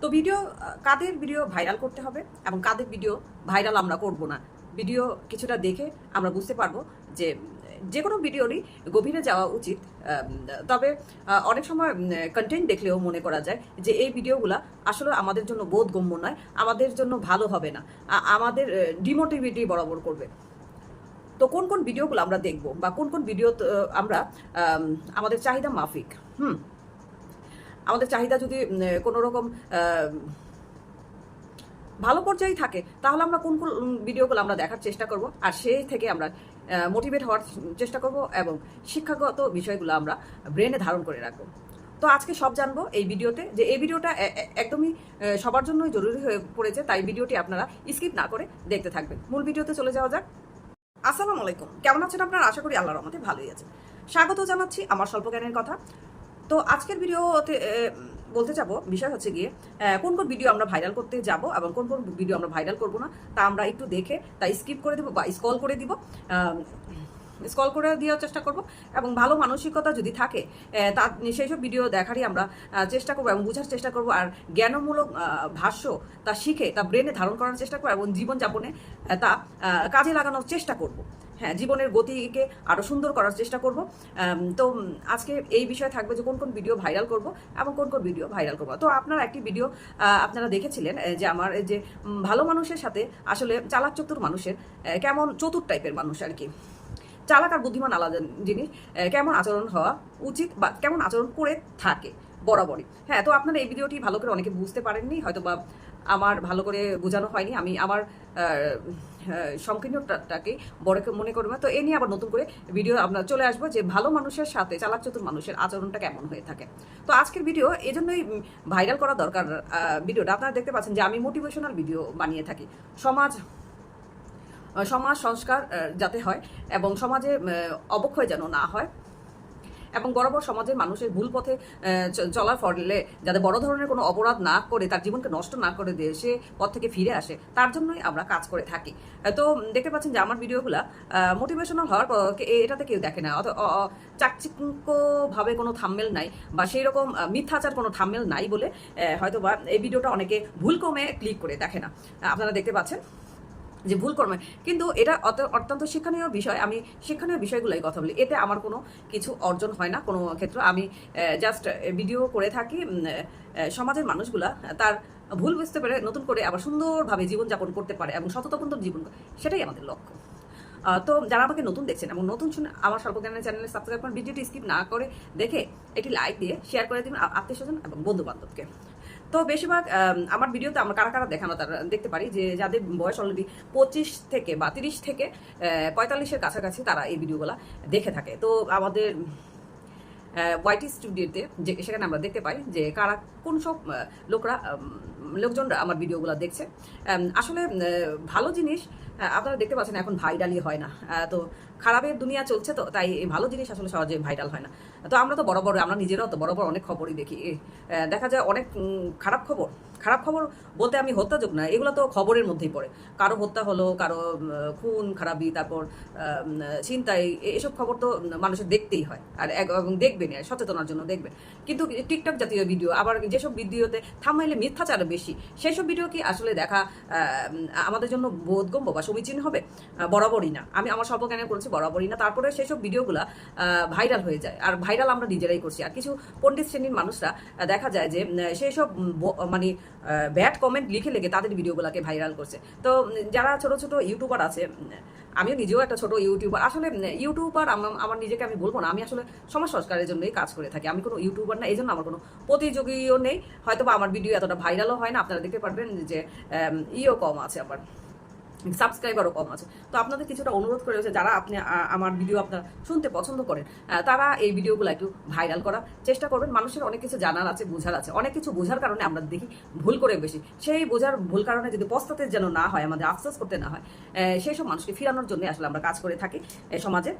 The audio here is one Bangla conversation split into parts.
তো ভিডিও কাদের ভিডিও ভাইরাল করতে হবে এবং কাদের ভিডিও ভাইরাল আমরা করব না? ভিডিও কিছুটা দেখে আমরা বুঝতে পারব যে যে কোনো ভিডিওরই গভীরে যাওয়া উচিত। তবে অনেক সময় কন্টেন্ট দেখলেও মনে করা যায় যে, এই ভিডিওগুলো আসলে আমাদের জন্য বোধগম্য নয়, আমাদের জন্য ভালো হবে না। আমাদের ডিমোটিভিটি বরাবর করবে। তো কোন কোন ভিডিওগুলো আমরা দেখব বা কোন কোন ভিডিও আমরা আমাদের চাহিদা মাফিক? হুম। আমাদের চাহিদা যদি কোনো রকম ভালো পর্যায়ে থাকে, তাহলে আমরা কোন কোন ভিডিওগুলো আমরা দেখার চেষ্টা করব, আর সেই থেকে আমরা মোটিভেট হওয়ার চেষ্টা করব এবং শিক্ষাগত বিষয়গুলো আমরা ব্রেনে ধারণ করে রাখব। তো আজকে সব জানব এই ভিডিওতে, যে এই ভিডিওটা একদমই সবার জন্যই জরুরি হয়ে পড়েছে, তাই ভিডিওটি আপনারা স্কিপ না করে দেখতে থাকবেন। মূল ভিডিওতে চলে যাওয়া যাক। আসসালামু আলাইকুম। কেমন আছেন আপনারা? আশা করি আল্লাহর রহমতে ভালোই আছে স্বাগত জানাচ্ছি আমার স্বল্প জ্ঞানের কথা। তো আজকের ভিডিওতে বলতে যাব, বিষয় হচ্ছে গিয়ে কোন কোন ভিডিও আমরা ভাইরাল করতে যাব এবং কোন কোন ভিডিও আমরা ভাইরাল করব না, তা আমরা একটু দেখে তা স্কিপ করে দিব বা স্কল করে দিব স্কল করে দেওয়ার চেষ্টা করব এবং ভালো মানসিকতা যদি থাকে তা, সেই সব ভিডিও দেখারই আমরা চেষ্টা করব এবং বোঝার চেষ্টা করব আর জ্ঞানমূলক ভাষ্য তা শিখে, তা ব্রেনে ধারণ করার চেষ্টা করব এবং জীবনযাপনে তা কাজে লাগানোর চেষ্টা করব। হ্যাঁ জীবনের গতিকে আরও সুন্দর করার চেষ্টা করব। তো আজকে এই বিষয়ে থাকবে যে কোন কোন ভিডিও ভাইরাল করব এবং কোন কোন ভিডিও ভাইরাল করব। তো আপনারা একটি ভিডিও আপনারা দেখেছিলেন যে আমার যে ভালো মানুষের সাথে আসলে চালাক চতুর মানুষের কেমন চতুর টাইপের মানুষ আর কি। চালাক আর বুদ্ধিমান আলাদা জিনিস কেমন আচরণ হওয়া উচিত বা কেমন আচরণ করে থাকে। বরাবরই। হ্যাঁ তো আপনারা এই ভিডিওটি ভালো করে অনেকে বুঝতে পারেননি হয়তো বা আমার ভালো করে বোঝানো হয়নি। আমি আমার আহ, বড় মনে করব তো এ নিয়ে আবার নতুন করে ভিডিও আপনার চলে আসব যে ভালো মানুষের সাথে চালাক চতুর মানুষের আচরণটা কেমন হয়ে থাকে। তো আজকের ভিডিও এই জন্যই ভাইরাল করা দরকার ভিডিওটা। আপনারা দেখতে পাচ্ছেন যে আমি মোটিভেশনাল ভিডিও বানিয়ে থাকি। সমাজ সমাজ সংস্কার যাতে হয় এবং সমাজে অবক্ষয় যেন না হয়। এবং বরাবর সমাজের মানুষের ভুল পথে চলার ফলে যাতে বড় ধরনের কোনো অপরাধ না করে, তার জীবনকে নষ্ট না করে দিয়ে সে পথ থেকে ফিরে আসে, তার জন্যই আমরা কাজ করে থাকি। তো দেখতে পাচ্ছেন যে আমার ভিডিওগুলো মোটিভেশনাল হওয়ার পর এটাতে কেউ দেখে না। অত- চাকচিক্যভাবে কোনো থাম্মেল নাই বা সেই রকম মিথ্যাচার কোনো থাম্মেল নাই বলে হয়তো বা এই ভিডিওটা অনেকে ভুল ক্রমে ক্লিক করে দেখে না। আপনারা দেখতে পাচ্ছেন। যে ভুল কর্মে। কিন্তু এটা অত- অত্যন্ত শিক্ষণীয় বিষয়। আমি শিক্ষণীয় বিষয়গুলোই কথা বলি। এতে আমার কোনো কিছু অর্জন হয় না কোনো ক্ষেত্রে। আমি জাস্ট ভিডিও করে থাকি সমাজের মানুষগুলা। তার ভুল বুঝতে পেরে নতুন করে আবার সুন্দরভাবে জীবনযাপন করতে পারে এবং সততপন্ত জীবন সেটাই আমাদের লক্ষ্য। তো যারা আমাকে নতুন দেখছেন এবং নতুন শুনে আমার স্বল্পজ্ঞানের চ্যানেলে সাবস্ক্রাইব করেন, ভিডিওটি স্কিপ না করে দেখে একটি লাইক দিয়ে শেয়ার করে দিবেন আত্মীয় স্বজন এবং বন্ধু বান্ধবকে তো বেশিরভাগ আম, আমার ভিডিওতে আমরা কারা কারা দেখানো তার দেখতে পারি যে যাদের বয়স অলরেডি পঁচিশ থেকে বা তিরিশ থেকে পঁয়তাল্লিশের কাছাকাছি তারা এই ভিডিওগুলো দেখে থাকে। তো আমাদের ওয়াইটি স্টুডিওতে যে সেখানে আমরা দেখতে পাই যে কারা কোন সব লোকরা লোকজনরা আমার ভিডিওগুলো দেখছে। আসলে ভালো জিনিস আপনারা দেখতে পাচ্ছেন এখন ভাইরালই হয় না। তো খারাপের দুনিয়া চলছে তো, তাই এই ভালো জিনিস আসলে সহজে ভাইরাল হয় না। তো আমরা তো বড় বড় আমরা নিজেরাও তো বড় বড় অনেক খবরই দেখি। দেখা যায় অনেক খারাপ খবর। খারাপ খবর বলতে আমি হত্যাযোগ না, এগুলো তো খবরের মধ্যেই পড়ে। কারও হত্যা হলো, কারও খুন, খারাপি, তারপর এ- এসব খবর তো মানুষের দেখতেই হয়। আর এবং দেখবেন সচেতনার জন্য দেখবেন। কিন্তু টিকটক জাতীয় ভিডিও, আবার যেসব ভিডিওতে থামাইলে মিথ্যাচার বেশি। সেই সব ভিডিও কি আসলে দেখা আমাদের জন্য বোধগম্য বা সমীচীন হবে? বরাবরই না। আমি আমার স্বল্প জ্ঞানে করেছি বরাবরই না। তারপরে সেসব ভিডিওগুলা ভাইরাল হয়ে যায়। আর ভাইরাল আমরা নিজেরাই করছি। আর কিছু পণ্ডিত শ্রেণির মানুষরা দেখা যায় যে সেই সব মানে ব্যাড কমেন্ট লিখে লেগে তাদের ভিডিওগুলোকে ভাইরাল করছে। তো যারা ছোট ছোট ইউটিউবার আছে আমিও নিজেও একটা ছোট ইউটিউবার আসলে ইউটিউবার আমার নিজেকে আমি বলব না, আমি আসলে সমাজ সংস্কারের জন্যই কাজ করে থাকি। আমি কোনো ইউটিউবার না এই জন্য আমার কোনো প্রতিযোগীও নেই। হয়তো বা আমার ভিডিও এতটা ভাইরালও হয় না, আপনারা দেখতে পারবেন যে ইও কম আছে আবার। সাবস্ক্রাইবারও কম আছে। তো আপনাদের কিছুটা অনুরোধ করে হচ্ছে যারা আপনি আমার ভিডিও আপনারা শুনতে পছন্দ করেন তারা এই ভিডিওগুলো একটু ভাইরাল করার চেষ্টা করবেন। মানুষের অনেক কিছু জানার আছে, বোঝার আছে। অনেক কিছু বোঝার কারণে আমরা দেখি ভুল করে বেশি। সেই বোঝার ভুল কারণে যদি পস্তাতে যেন না হয়, আমাদের আফসোস করতে না হয় সেই সব মানুষকে ফিরানোর জন্য আসলে আমরা কাজ করে থাকি সমাজে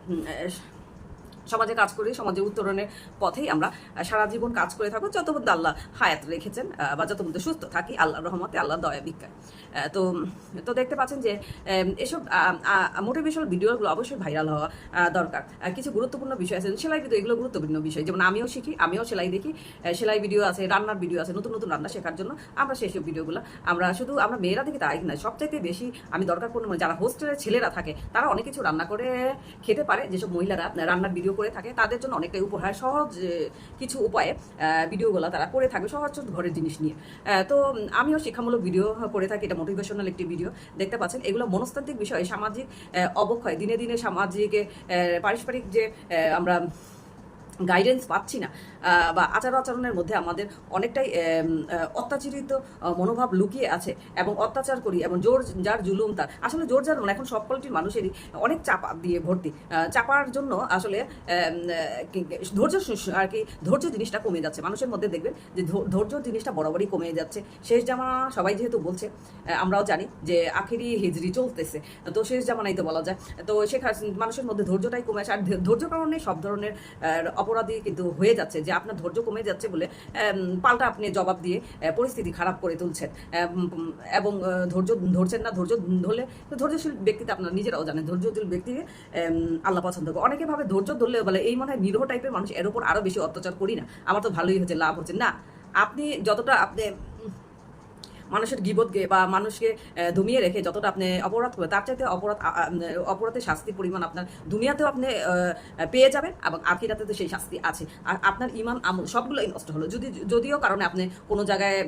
সমাজে কাজ করি সমাজের উত্তরণের পথেই আমরা সারা জীবন কাজ করে থাকব। যত মধ্যে আল্লাহ হায়াত রেখেছেন বা যত মধ্যে সুস্থ থাকি আল্লাহ রহমতে আল্লাহ দয়া আহ, তো তো দেখতে পাচ্ছেন যে এসব মোটিভেশনাল ভিডিওগুলো অবশ্যই ভাইরাল হওয়া দরকার। কিছু গুরুত্বপূর্ণ বিষয় আছে সেলাই ভিডিও এগুলো গুরুত্বপূর্ণ বিষয়। যেমন আমিও শিখি আমিও সেলাই দেখি সেলাই ভিডিও আছে রান্নার ভিডিও আছে নতুন নতুন রান্না শেখার জন্য আমরা সেই সব ভিডিওগুলো আমরা শুধু আমরা মেয়েরা দেখি তাই না সবচাইতে বেশি আমি দরকার পড়লে মনে যারা হোস্টেলের ছেলেরা থাকে তারা অনেক কিছু রান্না করে খেতে পারে। যেসব মহিলারা রান্নার ভিডিও করে থাকে, তাদের জন্য অনেকটাই উপহার, সহজ কিছু উপায়ে ভিডিওগুলো তারা করে থাকে সহজ ঘরের জিনিস নিয়ে। তো আমিও শিক্ষামূলক ভিডিও করে থাকি, এটা মোটিভেশনাল একটি ভিডিও, দেখতে পাচ্ছেন, এগুলো মনস্তান্ত্রিক বিষয়, সামাজিক অবক্ষয়, দিনে দিনে সামাজিক পারস্পরিক যে আমরা গাইডেন্স পাচ্ছি না বা আচার আচরণের মধ্যে আমাদের অনেকটাই অত্যাচারিত মনোভাব লুকিয়ে আছে এবং অত্যাচার করি এবং জোর যার জুলুম তার। আসলে জোর যার মানে এখন সব কোয়ালিটির মানুষেরই অনেক চাপা দিয়ে ভর্তি। চাপার জন্য আসলে ধৈর্য আর কি ধৈর্য জিনিসটা কমে যাচ্ছে। মানুষের মধ্যে দেখবেন যে ধৈর্য জিনিসটা বরাবরই কমে যাচ্ছে। শেষ জামানা সবাই যেহেতু বলছে আমরাও জানি যে আখেরি হিজড়ি চলতেছে। তো শেষ জামানাই তো বলা যায়। তো সেখানে মানুষের মধ্যে ধৈর্যটাই কমে আসে। আর ধৈর্য কারণে সব ধরনের আহ, অপরাধী কিন্তু হয়ে যাচ্ছে, যে আপনার ধৈর্য কমে যাচ্ছে বলে পাল্টা আপনি জবাব দিয়ে পরিস্থিতি খারাপ করে তুলছেন। এবং ধৈর্য ধরছেন না, ধৈর্য ধরলে, ধৈর্যশীল ব্যক্তিতে আপনার নিজেরাও জানেন, ধৈর্যশীল ব্যক্তিকে আল্লাহ পছন্দ করে। অনেকে ভাবে ধৈর্য ধরলে বলে এই মনে হয় নিরহ টাইপের মানুষ, এর উপর আরও বেশি অত্যাচার করি না, আমার তো ভালোই হচ্ছে, লাভ হচ্ছে। না, আপনি যতটা আপনি মানুষের গিবত গে বা মানুষকে দমিয়ে রেখে যতটা আপনি অপরাধ করে তার চাইতে অপরাধ অপরাধের শাস্তির পরিমাণ আপনার দুনিয়াতেও আপনি পেয়ে যাবেন এবং আখিরাতে তো সেই শাস্তি আছে। আর আপনার ইমান আমল সবগুলোই নষ্ট হলো। যদি, যদিও কারণে আপনি কোনো জায়গায়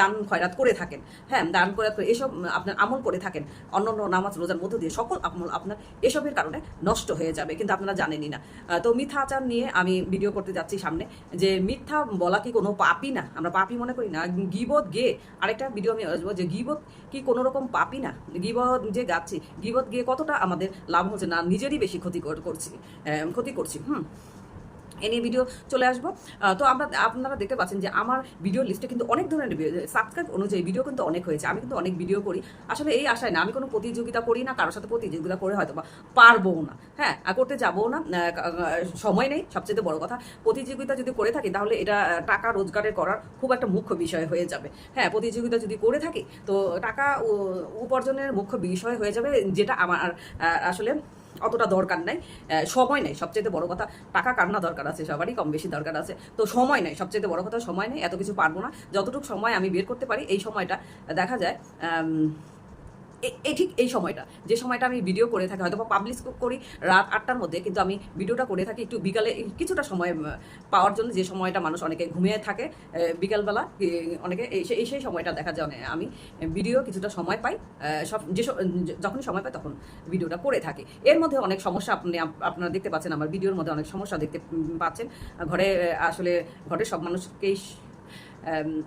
দান খয়রাত করে থাকেন হ্যাঁ দান খয়রাত করে এসব আপনার আমল করে থাকেন অন্য অন্য নামাজ, রোজার মধ্য দিয়ে সকল আমল আপনার এসবের কারণে নষ্ট হয়ে যাবে, কিন্তু আপনারা জানেনই না। তো মিথ্যা আচার নিয়ে আমি ভিডিও করতে যাচ্ছি সামনে, যে মিথ্যা বলা কি কোনো পাপই না? আমরা পাপই মনে করি না। গিবত গে আরেকটা ভিডিও আমি আসব যে গিবত কি কোনো রকম পাপি না? গিবত যে গাচ্ছি গিবত গিয়ে কতটা আমাদের লাভ হচ্ছে না, নিজেরই বেশি ক্ষতি কর- করছি ক্ষতি করছি, হুম? এ নিয়ে ভিডিও চলে আসব। তো আমরা, আপনারা দেখতে পাচ্ছেন যে আমার ভিডিও লিস্টে কিন্তু অনেক ধরনের সাবস্ক্রাইব অনুযায়ী ভিডিও কিন্তু অনেক হয়েছে। আমি কিন্তু অনেক ভিডিও করি। আসলে এই আশায় না, আমি কোনো প্রতিযোগিতা করি না, কারোর সাথে প্রতিযোগিতা করে হয়তো বা পারব না। হ্যাঁ করতে যাব না। সময় নেই, সবচেয়ে বড় কথা। প্রতিযোগিতা যদি করে থাকি, তাহলে এটা টাকা রোজগারের করার খুব একটা মুখ্য বিষয় হয়ে যাবে। হ্যাঁ প্রতিযোগিতা যদি করে থাকি, তো টাকা উপার্জনের মুখ্য বিষয় হয়ে যাবে যেটা আমার আসলে অতটা দরকার নাই। সময় নেই সবচেয়ে বড় কথা, টাকা কান্না দরকার আছে? সবারই কম বেশি দরকার আছে। তো সময় নেই সবচেয়ে বড় কথা, সময় নেই, এত কিছু পারব না। যতটুকু সময় আমি বের করতে পারি, এই সময়টা দেখা যায় এই ঠিক এই সময়টা। যে সময়টা আমি ভিডিও করে থাকি হয়তো পাবলিশ করি রাত আটটার মধ্যে, কিন্তু আমি ভিডিওটা করে থাকি একটু বিকালে কিছুটা সময় পাওয়ার জন্য যে সময়টা মানুষ অনেকে ঘুমিয়ে থাকে বিকালবেলা অনেকে এই সেই- সময়টা দেখা যায় আমি ভিডিও কিছুটা সময় পাই সব, যে যখনই সময় পাই তখন ভিডিওটা করে থাকি। এর মধ্যে অনেক সমস্যা আপনি, আপ- আপনারা দেখতে পাচ্ছেন, আমার ভিডিওর মধ্যে অনেক সমস্যা দেখতে পাচ্ছেন। ঘরে আসলে ঘরের সব মানুষকেই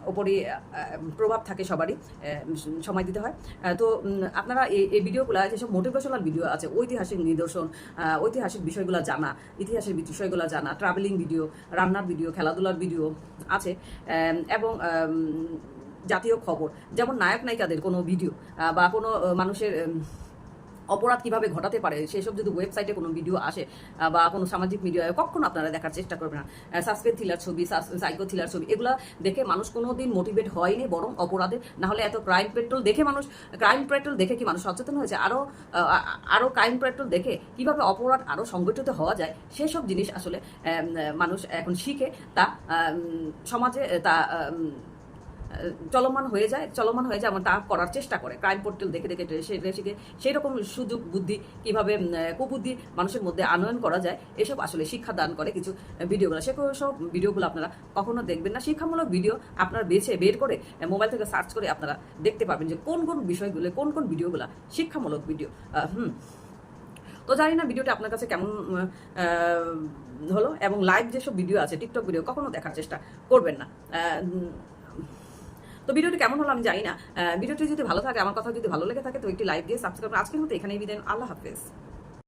ওপরই প্রভাব থাকে সবারই সময় দিতে হয়। তো আপনারা এই ভিডিওগুলো, যেসব মোটিভেশনাল ভিডিও আছে, ঐতিহাসিক নিদর্শন ঐতিহাসিক বিষয়গুলো জানা, ইতিহাসের বিষয়গুলো জানা ট্রাভেলিং ভিডিও রান্নার ভিডিও খেলাধুলার ভিডিও আছে এবং জাতীয় খবর, যেমন নায়ক নায়িকাদের কোনো ভিডিও বা কোনো মানুষের অপরাধ কীভাবে ঘটাতে পারে, সেসব যদি ওয়েবসাইটে কোনো ভিডিও আসে বা কোনো সামাজিক মিডিয়ায় কখনো আপনারা দেখার চেষ্টা করবেন না। সাসপেন্স থ্রিলার ছবি সাইকো থ্রিলার ছবি, এগুলো দেখে মানুষ কোনো দিন মোটিভেট হয়নি বরং অপরাধের না হলে এত ক্রাইম পেট্রোল দেখে মানুষ ক্রাইম পেট্রোল দেখে কি মানুষ সচেতন হয়েছে? আরও আরও ক্রাইম পেট্রোল দেখে কীভাবে অপরাধ আরও সংগঠিত হওয়া যায়, সেসব জিনিস আসলে মানুষ এখন শিখে তা সমাজে, তা চলমান হয়ে যায়, চলমান হয়ে যায় আমার তা করার চেষ্টা করে। ক্রাইম পোর্টাল দেখে দেখে শিখে সেই রকম সুযোগ, বুদ্ধি কীভাবে কুবুদ্ধি মানুষের মধ্যে আনয়ন করা যায়, এসব আসলে শিক্ষা দান করে কিছু ভিডিওগুলো। সে সব ভিডিওগুলো আপনারা কখনো দেখবেন না। শিক্ষামূলক ভিডিও আপনারা বেছে বের করে মোবাইল থেকে সার্চ করে আপনারা দেখতে পাবেন যে কোন কোন বিষয়গুলো, কোন কোন ভিডিওগুলো শিক্ষামূলক ভিডিও। হুম। তো জানি না ভিডিওটা আপনার কাছে কেমন হলো এবং লাইভ যেসব ভিডিও আছে, টিকটক ভিডিও, কখনো দেখার চেষ্টা করবেন না। তো ভিডিওটি কেমন হলো আমি জানি না। ভিডিওটি যদি ভালো থাকে, আমার কথা যদি ভালো লেগে থাকে, তো একটি লাইক দিয়ে সাবস্ক্রাইব আজকের মতো এখানেই বিদায়। আল্লাহ হাফেজ।